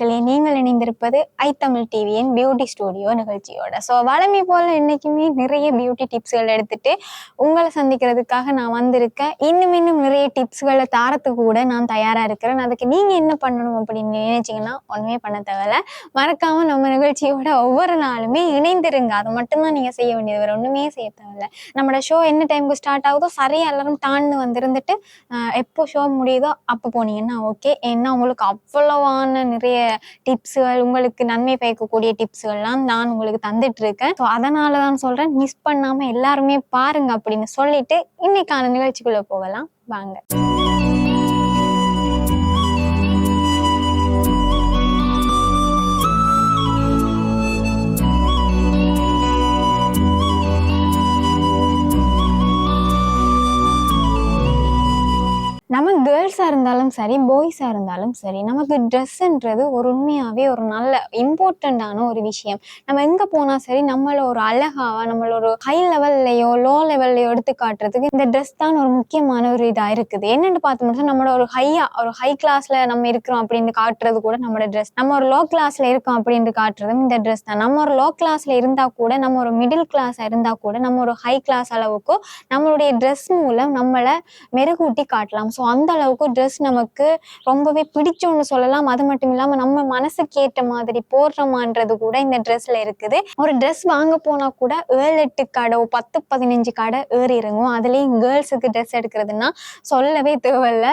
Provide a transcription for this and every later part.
Hi நீங்கள் இணைந்திருப்பது ஐ தமிழ் டிவியின் பியூட்டி ஸ்டூடியோ நிகழ்ச்சியோட. ஸோ வளமை போல இன்னைக்குமே நிறைய பியூட்டி டிப்ஸ்கள் எடுத்துட்டு உங்களை சந்திக்கிறதுக்காக நான் வந்திருக்கேன். இன்னும் இன்னும் நிறைய டிப்ஸ்களை தாரத்துக்கு கூட நான் தயாராக இருக்கிறேன். அதுக்கு நீங்கள் என்ன பண்ணணும் அப்படின்னு நினைச்சிங்கன்னா ஒன்றுமே பண்ண தேவையில்ல. மறக்காமல் நம்ம நிகழ்ச்சியோட ஒவ்வொரு நாளுமே இணைந்திருங்க. அது மட்டும்தான் நீங்கள் செய்ய வேண்டியது. வேறு ஒன்றுமே செய்ய தேவையில்ல. நம்மளோட ஷோ என்ன டைமுக்கு ஸ்டார்ட் ஆகுதோ சரியாக எல்லாரும் டான்னு வந்திருந்துட்டு எப்போ ஷோ முடியுதோ அப்போ போனீங்கன்னா ஓகே ஏன்னா உங்களுக்கு அவ்வளவான நிறைய டிப்ஸுகள் உங்களுக்கு நன்மை பயக்கக்கூடிய டிப்ஸுகள்லாம் நான் உங்களுக்கு தந்துட்டு இருக்கேன் ஸோ அதனால தான் சொல்றேன் மிஸ் பண்ணாம எல்லாருமே பாருங்க அப்படின்னு சொல்லிட்டு இன்னைக்கான நிகழ்ச்சிக்குள்ள போகலாம். வாங்க. நம்ம கேர்ள்ஸாக இருந்தாலும் சரி பாய்ஸாக இருந்தாலும் சரி நமக்கு ட்ரெஸ்ஸுன்றது ஒரு உண்மையாகவே ஒரு நல்ல இம்பார்ட்டண்ட்டான ஒரு விஷயம். நம்ம எங்கே போனால் சரி நம்மளை ஒரு அழகாக நம்மள ஒரு ஹை லெவல்லையோ லோ லெவல்லையோ எடுத்து காட்டுறதுக்கு இந்த ட்ரெஸ் தான் ஒரு முக்கியமான ஒரு இதாக இருக்குது. என்னென்னு பார்த்தோம்னா நம்மளோட ஒரு ஹையாக ஒரு ஹை கிளாஸில் நம்ம இருக்கிறோம் அப்படின்னு காட்டுறது கூட நம்மளோட ட்ரெஸ் நம்ம ஒரு லோ கிளாஸில் இருக்கோம் அப்படின்னு காட்டுறதும் இந்த ட்ரெஸ் தான். நம்ம ஒரு லோ கிளாஸில் இருந்தால் கூட நம்ம ஒரு மிடில் கிளாஸாக இருந்தால் கூட நம்ம ஒரு ஹை கிளாஸ் அளவுக்கு நம்மளுடைய ட்ரெஸ் மூலம் நம்மளை மெருகூட்டி காட்டலாம். ஸோ ஸோ அந்த அளவுக்கு ட்ரெஸ் நமக்கு ரொம்பவே பிடிச்சோன்னு சொல்லலாம். அது மட்டும் இல்லாமல் நம்ம மனசுக்கு ஏற்ற மாதிரி போடுறோமான்றது கூட இந்த ட்ரெஸ்ல இருக்குது. ஒரு ட்ரெஸ் வாங்க போனால் கூட ஏழு எட்டு கடை பத்து பதினஞ்சு கடை ஏறி இறங்கும். அதுலேயும் கேர்ள்ஸுக்கு ட்ரெஸ் எடுக்கிறதுனா சொல்லவே தேவையில்லை.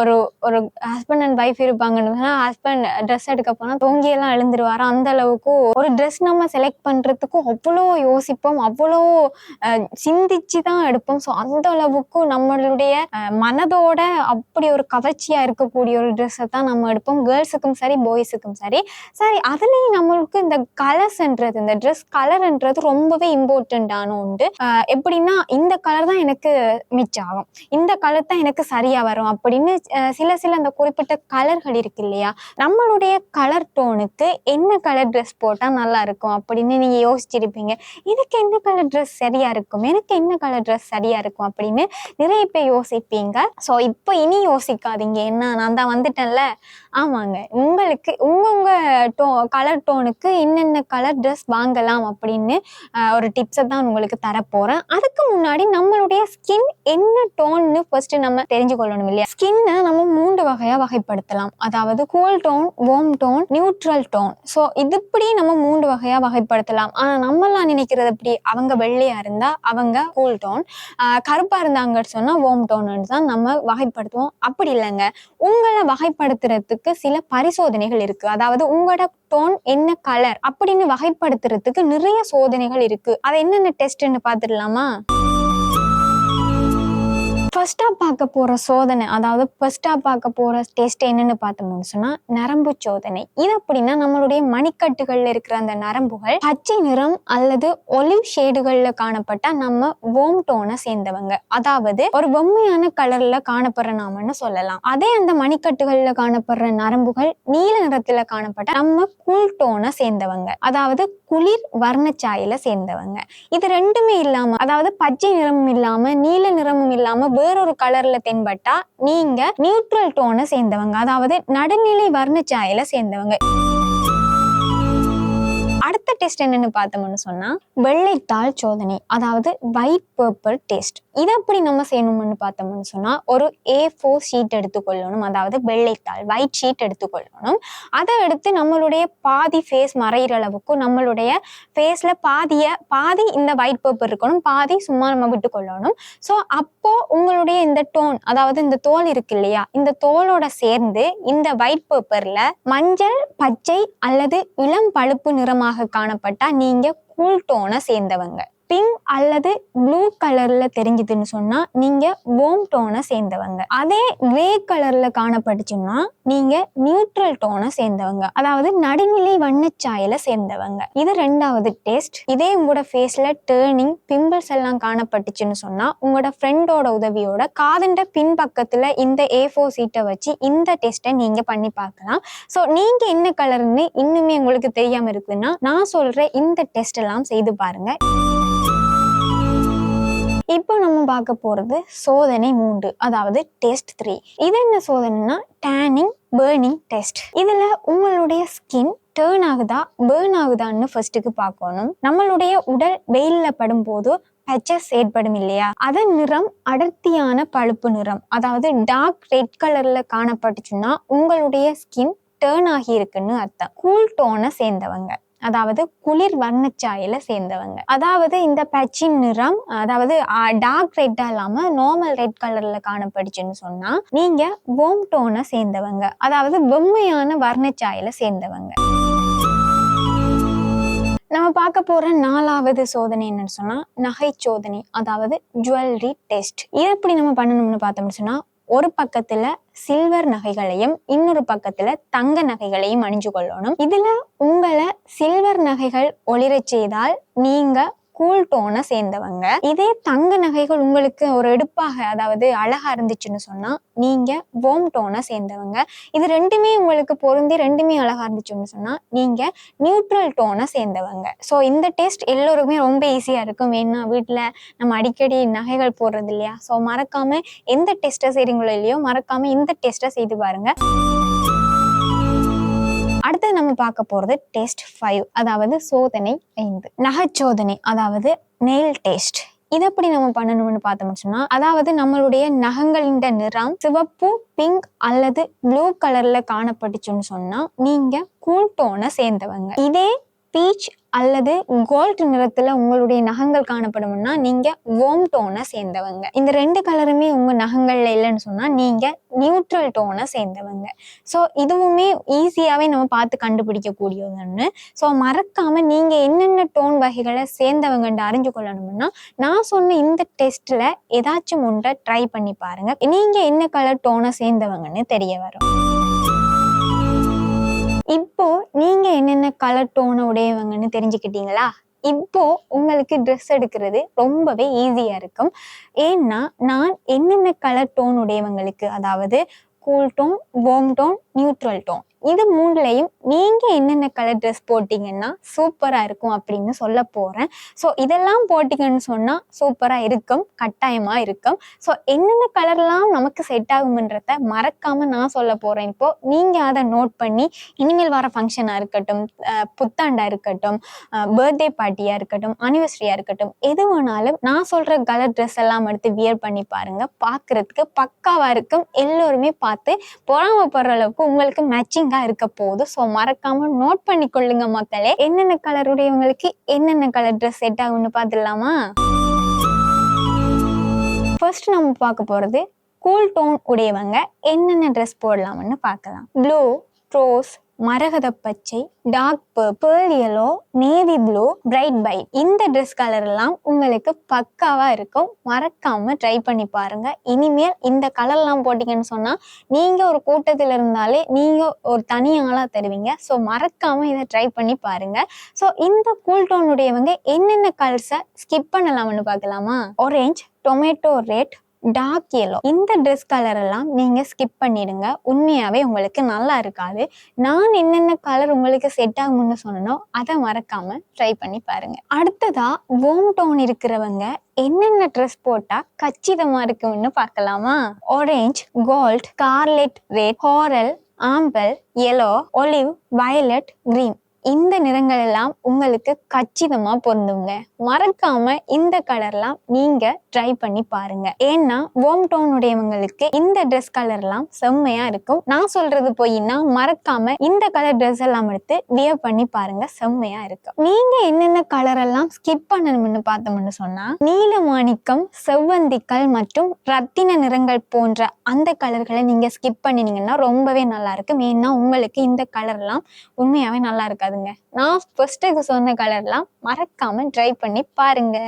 ஒரு ஒரு ஹஸ்பண்ட் அண்ட் ஒய்ஃப் இருப்பாங்கன்னு ஹஸ்பண்ட் ட்ரெஸ் எடுக்க போனால் தோங்கியெல்லாம் எழுந்துருவாரு. அந்த அளவுக்கு ஒரு ட்ரெஸ் நம்ம செலக்ட் பண்ணுறதுக்கு அவ்வளோ யோசிப்போம். அவ்வளோ சிந்திச்சு தான் எடுப்போம். ஸோ அந்த அளவுக்கு நம்மளுடைய மனதோ கூட அப்படி ஒரு கவர்ச்சியாக இருக்கக்கூடிய ஒரு ட்ரெஸ்ஸை தான் நம்ம எடுப்போம். கேர்ள்ஸுக்கும் சரி பாய்ஸுக்கும் சரி. சரி அதுலேயும் நம்மளுக்கு இந்த கலர்ஸ்ன்றது இந்த ட்ரெஸ் கலர்ன்றது ரொம்பவே இம்பார்ட்டண்ட்டான உண்டு எப்படின்னா இந்த கலர் தான் எனக்கு மிச்சாகும் ஆகும் இந்த கலர் தான் எனக்கு சரியாக வரும் அப்படின்னு சில சில அந்த குறிப்பிட்ட கலர்கள் இருக்கு இல்லையா? நம்மளுடைய கலர் டோனுக்கு என்ன கலர் ட்ரெஸ் போட்டால் நல்லா இருக்கும் அப்படின்னு நீங்கள் யோசிச்சிருப்பீங்க. இதுக்கு என்ன கலர் ட்ரெஸ் சரியாக இருக்கும்? எனக்கு என்ன கலர் ட்ரெஸ் சரியாக இருக்கும் அப்படின்னு நிறைய பேர் யோசிப்பீங்க. ஸோ இப்போ இனி யோசிக்காதீங்க. என்ன நான் தான் வந்துட்டேன்ல? ஆமாங்க. உங்களுக்கு உங்க டோ கலர் டோனுக்கு என்னென்ன கலர் ட்ரெஸ் வாங்கலாம் அப்படின்னு ஒரு டிப்ஸை தான் உங்களுக்கு தரப்போகிறேன் அதுக்கு முன்னாடி நம்மளுடைய ஸ்கின் என்ன டோன்னு ஃபர்ஸ்ட் நம்ம தெரிஞ்சு கொள்ளணும் இல்லையா ஸ்கின்னை நம்ம மூன்று வகையாக வகைப்படுத்தலாம். அதாவது cool tone warm tone neutral tone so இது இப்படி நம்ம மூன்று வகையாக வகைப்படுத்தலாம். ஆனால் நம்மளாம் நினைக்கிறது எப்படி அவங்க வெள்ளையாக இருந்தால் அவங்க கூல் டோன் கருப்பாக இருந்தாங்கன்னு சொன்னால் வார்ம் டோன் தான் நம்ம வகைப்படுத்துவோம். அப்படி இல்லைங்க. உங்களை வகைப்படுத்துறதுக்கு சில பரிசோதனைகள் இருக்கு. அதாவது உங்களோட டோன் என்ன கலர் அப்படின்னு வகைப்படுத்துறதுக்கு நிறைய சோதனைகள் இருக்கு. அது என்னென்ன டெஸ்ட்னு பார்த்துடலாமா? ஃபர்ஸ்ட்டாக பார்க்க போகிற சோதனை அதாவது ஃபர்ஸ்ட்டாக பார்க்க போகிற டெஸ்ட் என்னென்னு பார்த்தோம்னு சொன்னால் நரம்பு சோதனை. இது அப்படின்னா நம்மளுடைய மணிக்கட்டுகளில் இருக்கிற அந்த நரம்புகள் பச்சை நிறம் அல்லது ஒலிவ் ஷேடுகளில் காணப்பட்ட நம்ம வோம் டோனை சேர்ந்தவங்க. அதாவது ஒரு வெம்மையான கலரில் காணப்படுற நாமன்னு சொல்லலாம். அதே அந்த மணிக்கட்டுகளில் காணப்படுற நரம்புகள் நீல நிறத்தில் காணப்பட்ட நம்ம கூல் டோனை சேர்ந்தவங்க. அதாவது குளிர் வர்ணச்சாயில சேர்ந்தவங்க. இது ரெண்டுமே இல்லாமல் அதாவது பச்சை நிறமும் இல்லாமல் நீல நிறமும் இல்லாமல் வேறொரு கலர்ல தென்பட்டா நீங்க நியூட்ரல் டோனை சேர்ந்தவங்க. அதாவது நடுநிலை வர்ணச்சாயில சேர்ந்தவங்க. அடுத்த டெஸ்ட் என்னன்னு பார்த்தோம்னு சொன்னா வெள்ளைத்தாள் சோதனை அதாவது ஒயிட் பர்பிள் டெஸ்ட் இதை எப்படி நம்ம செய்யணும்னு பார்த்தோம்னு சொன்னா ஒரு ஏ ஃபோர் ஷீட் எடுத்துக்கொள்ளணும். அதாவது வெள்ளைத்தாள் ஒயிட் ஷீட் எடுத்துக்கொள்ளணும். அதை எடுத்து நம்மளுடைய பாதி ஃபேஸ் மறையிற அளவுக்கு நம்மளுடைய ஃபேஸ்ல பாதிய பாதி இந்த ஒயிட் பேப்பர் இருக்கணும். பாதி சும்மா நம்ம விட்டுக்கொள்ளணும். ஸோ அப்போ உங்களுடைய இந்த டோன் அதாவது இந்த தோல் இருக்கு இல்லையா இந்த தோலோட சேர்ந்து இந்த ஒயிட் பேப்பர்ல மஞ்சள் பச்சை அல்லது இளம் பழுப்பு நிறமாக காணப்பட்டா நீங்க நீங்கள் டோனை சேர்ந்தவங்க. பிங்க் அல்லது ப்ளூ கலர்ல தெரிஞ்சதுன்னு சொன்னா நீங்க வோம் டோனை சேர்ந்தவங்க. அதே கிரே கலர்ல காணப்பட்டுச்சுன்னா நீங்க நியூட்ரல் டோனை சேர்ந்தவங்க. அதாவது நடுநிலை வண்ணச்சாயில சேர்ந்தவங்க. இது ரெண்டாவது டெஸ்ட் இதே உங்களோட ஃபேஸ்ல டேர்னிங் பிம்பிள்ஸ் எல்லாம் காணப்பட்டுச்சுன்னு சொன்னா உங்களோட ஃப்ரெண்டோட உதவியோட காதண்ட பின்பக்கத்துல இந்த ஏ ஃபோர் சீட்டை வச்சு இந்த டெஸ்ட்டை நீங்க பண்ணி பார்க்கலாம். ஸோ நீங்க என்ன கலர்னு இன்னுமே உங்களுக்கு தெரியாம இருக்குதுன்னா நான் சொல்ற இந்த டெஸ்ட் எல்லாம் செய்து பாருங்க. இப்போ நம்ம பார்க்க போகிறது சோதனை மூன்று அதாவது டெஸ்ட் த்ரீ இது என்ன சோதனைனா டேனிங் பேர்னிங் டெஸ்ட் இதில் உங்களுடைய ஸ்கின் டேர்ன் ஆகுதா பேர்ன் ஆகுதான்னு ஃபர்ஸ்ட்டுக்கு பார்க்கணும். நம்மளுடைய உடல் வெயிலில் படும்போது பச்சஸ் ஏற்படும் இல்லையா? அதன் நிறம் அடர்த்தியான பழுப்பு நிறம். அதாவது டார்க் ரெட் கலரில் காணப்பட்டுச்சுன்னா உங்களுடைய ஸ்கின் டேர்ன் ஆகி இருக்குன்னு அர்த்தம். கூல் டோனை சேர்ந்தவங்க. அதாவது குளிர் வர்ணச்சாயில சேர்ந்தவங்க. அதாவது இந்த பச்சின் நிறம் அதாவது டார்க் ரெட்டா இல்லாம நார்மல் ரெட் கலர்ல காணப்படுச்சுன்னு சொன்னா நீங்க வோம் டோனை சேர்ந்தவங்க. அதாவது வெம்மையான வர்ணச்சாயில சேர்ந்தவங்க. நம்ம பார்க்க போற நாலாவது சோதனை என்னன்னு சொன்னா நகை சோதனை அதாவது ஜுவல்லரி டெஸ்ட் இதை எப்படி நம்ம பண்ணணும்னு பார்த்தோம்னு சொன்னா ஒரு பக்கத்துல சில்வர் நகைகளையும் இன்னொரு பக்கத்துல தங்க நகைகளையும் அணிஞ்சு கொள்ளணும் இதுல உங்களை சில்வர் நகைகள் ஒளிரச் செய்தால் நீங்க கூல் டோனை சேர்ந்தவங்க. இதே தங்க நகைகள் உங்களுக்கு ஒரு எடுப்பாக அதாவது அழகா இருந்துச்சுன்னு சொன்னா நீங்க வோம் டோனை சேர்ந்தவங்க. இது ரெண்டுமே உங்களுக்கு பொருந்தி ரெண்டுமே அழகா இருந்துச்சுன்னு சொன்னா நீங்க நியூட்ரல் டோனை சேர்ந்தவங்க. ஸோ இந்த டெஸ்ட் எல்லோருக்குமே ரொம்ப ஈஸியா இருக்கும். ஏன்னா வீட்டில் நம்ம அடிக்கடி நகைகள் போடுறது இல்லையா? ஸோ மறக்காம எந்த டெஸ்ட்டை செய்றீங்களோ இல்லையோ மறக்காம இந்த டெஸ்ட்டை செய்து பாருங்க. அடுத்து நம்ம பார்க்க போறது டெஸ்ட் ஃபைவ் அதாவது சோதனை ஐந்து. நகைச்சோதனை அதாவது நெயில் டெஸ்ட் இது எப்படி நம்ம பண்ணணும்னு பார்த்தோம்னு சொன்னா அதாவது நம்மளுடைய நகங்களின் நிறம் சிவப்பு பிங்க் அல்லது ப்ளூ கலர்ல காணப்பட்டுச்சுன்னு சொன்னா நீங்க கூல் டோனை சேர்ந்தவங்க. இதே பீச் அல்லது கோல்ட் நிறத்தில் உங்களுடைய நகங்கள் காணப்படும்னா நீங்கள் ஓம் டோனை சேர்ந்தவங்க. இந்த ரெண்டு கலருமே உங்கள் நகங்கள்ல இல்லைன்னு சொன்னால் நீங்கள் நியூட்ரல் டோனை சேர்ந்தவங்க. ஸோ இதுவுமே ஈஸியாகவே நம்ம பார்த்து கண்டுபிடிக்கக்கூடியதுன்னு. ஸோ மறக்காமல் நீங்கள் என்னென்ன டோன் வகைகளை சேர்ந்தவங்கன்ட்டு அறிஞ்சு கொள்ளணும்னா நான் சொன்ன இந்த டெஸ்ட்டில் ஏதாச்சும் ஒன்றை ட்ரை பண்ணி பாருங்க. நீங்கள் என்ன கலர் டோனை சேர்ந்தவங்கன்னு தெரிய வரும். இப்போ நீங்க என்னென்ன கலர் டோனை உடையவங்கன்னு தெரிஞ்சுக்கிட்டீங்களா? இப்போ உங்களுக்கு ட்ரெஸ் எடுக்கிறது ரொம்பவே ஈஸியா இருக்கும். ஏன்னா நான் என்னென்ன கலர் டோன் உடையவங்களுக்கு அதாவது cool tone warm tone neutral tone இது மூணுலையும் நீங்க என்னென்ன கலர் ட்ரெஸ் போட்டீங்கன்னா சூப்பரா இருக்கும் அப்படின்னு சொல்ல போறேன். ஸோ இதெல்லாம் போட்டீங்கன்னு சொன்னா சூப்பரா இருக்கும் கட்டாயமா இருக்கும். ஸோ என்னென்ன கலர்லாம் நமக்கு செட் ஆகும்ன்றத மறக்காம நான் சொல்ல போறேன் இப்போ. நீங்க அதை நோட் பண்ணி இனிமேல் வர ஃபங்க்ஷனா இருக்கட்டும் புத்தாண்டாக புத்தாண்டா இருக்கட்டும் பர்த்டே பார்ட்டியா இருக்கட்டும் அனிவர்சரியா இருக்கட்டும் எது வேணாலும் நான் சொல்ற கலர் ட்ரெஸ் எல்லாம் எடுத்து வியர் பண்ணி பாருங்க. பார்க்கறதுக்கு பக்காவா இருக்கும். எல்லோருமே பார்த்து பொறாமப்படுற அளவுக்கு உங்களுக்கு மேட்சிங் மேட்சிங்கா இருக்க போகுது. ஸோ மறக்காம நோட் பண்ணி கொள்ளுங்க மக்களே. என்னென்ன கலர் உடையவங்களுக்கு என்னென்ன கலர் ட்ரெஸ் செட் ஆகும்னு பார்த்துடலாமா? ஃபர்ஸ்ட் நம்ம பார்க்க போறது கூல் டோன் உடையவங்க என்னென்ன ட்ரெஸ் போடலாம்னு பார்க்கலாம். ப்ளூ ரோஸ் மரகத பச்சை dark pear yellow navy blue bright white இந்த ட்ரெஸ் கலர் எல்லாம் உங்களுக்கு பக்காவா இருக்கும். மறக்காம ட்ரை பண்ணி பாருங்க. இனிமேல் இந்த கலர்லாம் போட்டீங்கன்னு சொன்னா நீங்க ஒரு கூட்டத்தில் இருந்தாலே நீங்க ஒரு தனி ஆளா தருவீங்க. ஸோ மறக்காம இதை ட்ரை பண்ணி பாருங்க. ஸோ இந்த கூல் டோனுடையவங்க என்னென்ன கலர்ஸை ஸ்கிப் பண்ணலாம்னு பார்க்கலாமா? Orange tomato red dark yellow இந்த ட்ரெஸ் கலர் எல்லாம் நீங்க ஸ்கிப் பண்ணிடுங்க. உண்மையாவே உங்களுக்கு நல்லா இருக்காது. நான் என்னென்ன கலர் உங்களுக்கு செட் ஆகும்னு சொன்னனோ அதை மறக்காம ட்ரை பண்ணி பாருங்க. அடுத்ததா வோம் டோன் இருக்கிறவங்க என்னென்ன ட்ரெஸ் போட்டா கச்சிதமா இருக்கும்னு பார்க்கலாமா? Orange gold scarlet red ஹாரல் amber yellow olive violet green இந்த நிறங்கள் எல்லாம் உங்களுக்கு கச்சிதமா பொருந்துங்க. மறக்காம இந்த கலர்லாம் நீங்க ட்ரை பண்ணி பாருங்க. ஏன்னா ஓம் டோன் உடையவங்களுக்கு இந்த ட்ரெஸ் கலர்லாம் செம்மையா இருக்கும். நான் சொல்றது போயின்னா மறக்காம இந்த கலர் ட்ரெஸ் எல்லாம் எடுத்து வியர் பண்ணி பாருங்க. செம்மையா இருக்கும். நீங்க என்னென்ன கலர் எல்லாம் ஸ்கிப் பண்ணணும்னு பார்த்தோம்னு சொன்னா நீல மாணிக்கம் செவ்வந்திக்கல் மற்றும் ரத்தின நிறங்கள் போன்ற அந்த கலர்களை நீங்க ஸ்கிப் பண்ணினீங்கன்னா ரொம்பவே நல்லா இருக்கும். ஏன்னா உங்களுக்கு இந்த கலர்லாம் உண்மையாவே நல்லா இருக்காதுங்க நான் ஃபர்ஸ்ட்டுக்கு சொன்ன கலர்லாம் மறக்காம ட்ரை பண்ணி பாருங்க.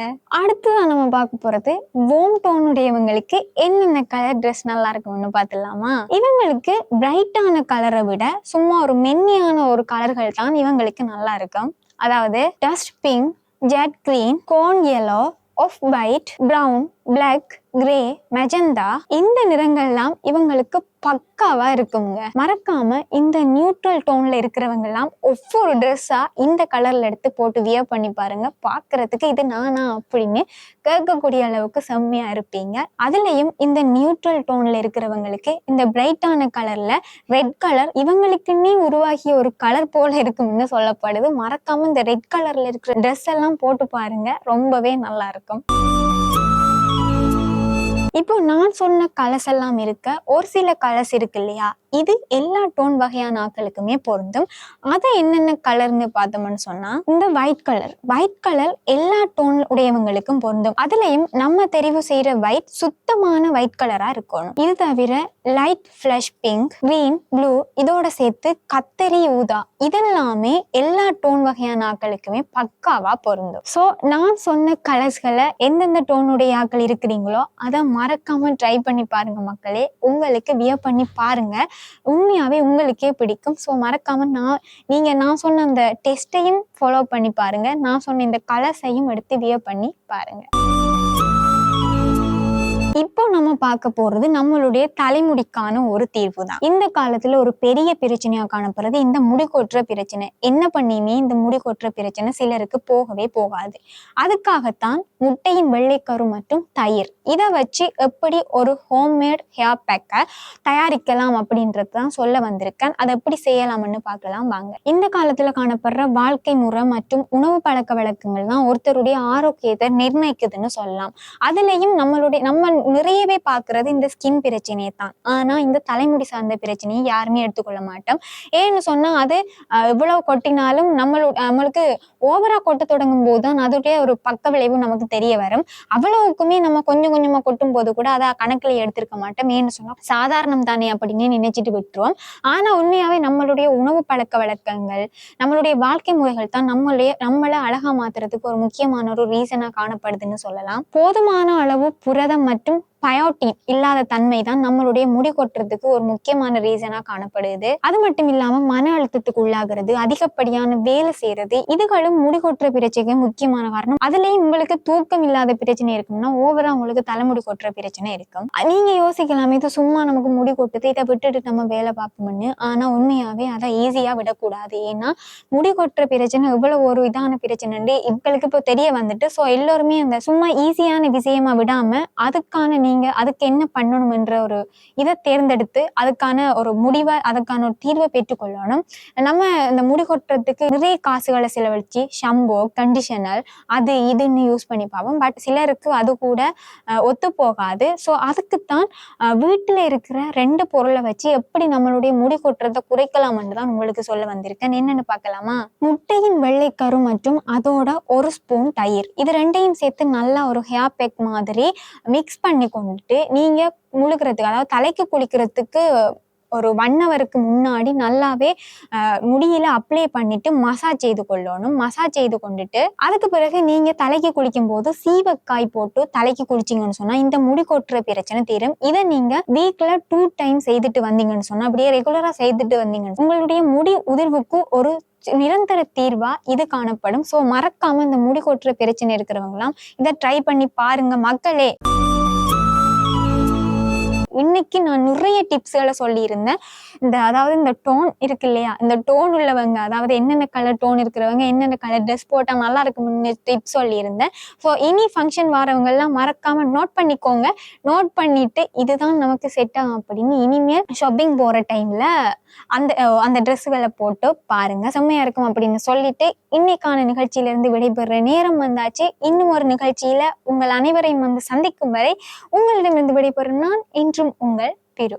அடுத்ததான் நம்ம பார்க்க போறது வோம் டோன் உடையவங்களுக்கு என்னென்ன கலர் ட்ரெஸ் நல்லா இருக்கும்னு பார்த்துலாமா இவங்களுக்கு பிரைட்டான கலரை விட சும்மா ஒரு மென்மையான ஒரு கலர்கள் தான் இவங்களுக்கு நல்லா இருக்கும். அதாவது dust pink jade green corn yellow off white brown black grey magenta இந்த நிறங்கள்லாம் இவங்களுக்கு பக்காவா இருக்குங்க. மறக்காம இந்த நியூட்ரல் டோன்ல இருக்கிறவங்க எல்லாம் ஒவ்வொரு ட்ரெஸ்ஸா இந்த கலர்ல எடுத்து போட்டு வியர் பண்ணி பாருங்க. பாக்குறதுக்கு இது நானா அப்படின்னு கேட்கக்கூடிய அளவுக்கு செம்மையா இருப்பீங்க. அதுலயும் இந்த நியூட்ரல் டோன்ல இருக்கிறவங்களுக்கு இந்த பிரைட்டான கலர்ல ரெட் கலர் இவங்களுக்குன்னே உருவாகிய ஒரு கலர் போல இருக்கும்னு சொல்லப்படுது. மறக்காம இந்த ரெட் கலர்ல இருக்கிற ட்ரெஸ் எல்லாம் போட்டு பாருங்க. ரொம்பவே நல்லா இருக்கும். இப்போ நான் சொன்ன கலர்ஸ் எல்லாம் இருக்க ஒரு சில கலர்ஸ் இருக்கு இல்லையா? இது எல்லா டோன் வகையான ஆட்களுக்குமே பொருந்தும். அதை என்னென்ன கலர்னு பார்த்தோம்னு சொன்னால் இந்த ஒயிட் கலர் ஒயிட் கலர் எல்லா டோன் உடையவங்களுக்கும் பொருந்தும். அதுலேயும் நம்ம தெரிவு செய்கிற ஒயிட் சுத்தமான ஒயிட் கலராக இருக்கணும். இது தவிர light flush pink green blue இதோட சேர்த்து கத்தரி ஊதா இதெல்லாமே எல்லா டோன் வகையான ஆக்களுக்குமே பக்காவாக பொருந்தும். ஸோ நான் சொன்ன கலர்ஸ்களை எந்தெந்த டோனுடைய ஆக்கள் இருக்கிறீங்களோ அதை மறக்காமல் ட்ரை பண்ணி பாருங்கள் மக்களே. உங்களுக்கு வியர் பண்ணி பாருங்கள் உண்மையாவே உங்களுக்கே பிடிக்கும். ஸோ மறக்காம நான் நீங்க நான் சொன்ன அந்த டெஸ்ட்டையும் ஃபாலோ பண்ணி பாருங்க. நான் சொன்ன இந்த கலர்ஸையும் எடுத்து வியர் பண்ணி பாருங்க. இப்போ நம்ம பார்க்க போறது நம்மளுடைய தலைமுடிக்கான ஒரு தீர்வு தான் இந்த காலத்துல ஒரு பெரிய பிரச்சனையா காணப்படுறது இந்த முடி கொட்டுற பிரச்சனை. என்ன பண்ணியுமே இந்த முடி கொட்டுற பிரச்சனை சிலருக்கு போகவே போகாது. அதுக்காகத்தான் முட்டையின் வெள்ளைக்கரு மற்றும் தயிர். இதை வச்சு எப்படி ஒரு ஹோம்மேட் ஹேர் பேக்கை தயாரிக்கலாம் அப்படின்றது தான் சொல்ல வந்திருக்கேன். அதை எப்படி செய்யலாம்னு பார்க்கலாம் வாங்க. இந்த காலத்துல காணப்படுற வாழ்க்கை முறை மற்றும் உணவு பழக்க வழக்கங்கள் தான் ஒருத்தருடைய ஆரோக்கியத்தை நிர்ணயிக்குதுன்னு சொல்லலாம். அதுலயும் நம்மளுடைய நம்ம நிறையவே பார்க்கறது இந்த ஸ்கின் பிரச்சனையை தான். ஆனா இந்த தலைமுடி சார்ந்த பிரச்சனையை யாருமே எடுத்துக்கொள்ள மாட்டோம். ஏன்னு சொன்னா அது எவ்வளோ எவ்வளவு கொட்டினாலும் நம்மளோட நம்மளுக்கு ஓவரா கொட்ட தொடங்கும் போது தான் அதோடைய ஒரு பக்க விளைவு நமக்கு தெரிய வரும். அவ்வளவுக்குமே நம்ம கொஞ்சம் கொஞ்சமா கொட்டும் போது கூட அதை கணக்குல எடுத்திருக்க மாட்டோம். ஏன்னு சொன்னா சாதாரணம் தானே அப்படின்னு நினைச்சிட்டு விட்டுருவோம். ஆனா உண்மையாவே நம்மளுடைய உணவு பழக்க வழக்கங்கள் நம்மளுடைய வாழ்க்கை முறைகள் தான் நம்மளுடைய நம்மளை அழகா மாத்துறதுக்கு ஒரு முக்கியமான ஒரு ரீசனா காணப்படுதுன்னு சொல்லலாம். போதுமான அளவு புரதம் மற்றும் ん பயோட்டின் இல்லாத தன்மை தான் நம்மளுடைய முடி கொட்டுறதுக்கு ஒரு முக்கியமான ரீசனா காணப்படுது. அது மட்டும் இல்லாம மன அழுத்தத்துக்கு உள்ளாகிறது அதிகப்படியான வேலை செய்யறது இதுகளும் முடி கொட்டுற பிரச்சனைக்கு முக்கியமான காரணம். அதுலயும் உங்களுக்கு தூக்கம் இல்லாத பிரச்சனை இருக்கும்னா ஓவரா உங்களுக்கு தலைமுடி கொட்டுற பிரச்சனை இருக்கும். நீங்க யோசிக்கலாம் இது சும்மா நமக்கு முடி கொட்டுது இதை விட்டுட்டு நம்ம வேலை பார்ப்போம்னு. ஆனா உண்மையாவே அதை ஈஸியா விடக்கூடாது. ஏன்னா முடி கொட்டுற பிரச்சனை எவ்வளவு ஒரு இதான பிரச்சனைன்னு இவங்களுக்கு இப்போ தெரிய வந்துட்டு ஸோ எல்லோருமே அந்த சும்மா ஈஸியான விஷயமா விடாம அதுக்கான நீங்க அதுக்கு என்ன பண்ணணும்ன்ற ஒரு இதை தேர்ந்தெடுத்து அதுக்கான ஒரு முடிவை அதுக்கான ஒரு தீர்வை பெற்றுக்கொள்ளணும். நம்ம இந்த முடி கொட்டுறதுக்கு நிறைய காசுகளை செலவழிச்சு ஷம்போ கண்டிஷனர் அது இதுன்னு யூஸ் பண்ணி பார்ப்போம். பட் சிலருக்கு அது கூட ஒத்து போகாது. ஸோ அதுக்குத்தான் வீட்டில் இருக்கிற ரெண்டு பொருளை வச்சு எப்படி நம்மளுடைய முடி கொட்டுறதை குறைக்கலாம்னு தான் உங்களுக்கு சொல்ல வந்திருக்கேன். என்னன்னு பார்க்கலாமா? முட்டையின் வெள்ளைக்கரு மற்றும் அதோட ஒரு ஸ்பூன் தயிர். இது ரெண்டையும் சேர்த்து நல்லா ஒரு ஹேர் பேக் மாதிரி மிக்ஸ் பண்ணி கொண்டுட்டு நீங்கள் முழுகிறதுக்கு அதாவது தலைக்கு குளிக்கிறதுக்கு ஒரு ஒன் ஹவருக்கு முன்னாடி நல்லாவே முடியில அப்ளை பண்ணிட்டு மசாஜ் செய்து கொள்ளணும். மசாஜ் செய்து கொண்டுட்டு அதுக்கு பிறகு நீங்க தலைக்கு குளிக்கும் போது சீவக்காய் போட்டு தலைக்கு குளிச்சிங்கன்னு சொன்னா இந்த முடி கொட்டுற பிரச்சனை தீரும். இதை நீங்க வீக்ல டூ டைம் செய்துட்டு வந்தீங்கன்னு சொன்னா அப்படியே ரெகுலரா செய்துட்டு வந்தீங்கன்னு உங்களுடைய முடி உதிர்வுக்கு ஒரு நிரந்தர தீர்வா இது காணப்படும். ஸோ மறக்காம இந்த முடி கொட்டுற பிரச்சனை இருக்கிறவங்களாம் இதை ட்ரை பண்ணி பாருங்க மக்களே. இன்னைக்கு நான் நிறைய டிப்ஸ்களை சொல்லியிருந்தேன். இந்த அதாவது இந்த டோன் இருக்கு இல்லையா? இந்த டோன் உள்ளவங்க அதாவது என்னென்ன கலர் டோன் இருக்கிறவங்க என்னென்ன கலர் ட்ரெஸ் போட்டால் நல்லா இருக்கும்னு டிப்ஸ் சொல்லியிருந்தேன். ஸோ இனி ஃபங்க்ஷன் வரவங்கள்லாம் மறக்காமல் மறக்காம நோட் பண்ணிக்கோங்க. நோட் பண்ணிட்டு இதுதான் நமக்கு செட் ஆகும் அப்படின்னு இனிமேல் ஷாப்பிங் போகிற டைமில் அந்த அந்த ட்ரெஸ்ஸுகளை போட்டு பாருங்க. செம்மையாக இருக்கும் அப்படின்னு சொல்லிட்டு இன்னைக்கான நிகழ்ச்சியிலிருந்து விடைபெறுற நேரம் வந்தாச்சு. இன்னும் ஒரு நிகழ்ச்சியில் உங்கள் அனைவரையும் வந்து சந்திக்கும் வரை உங்களிடமிருந்து விடைபெறும் நான் இன்று என்றும் உங்கள் பிரு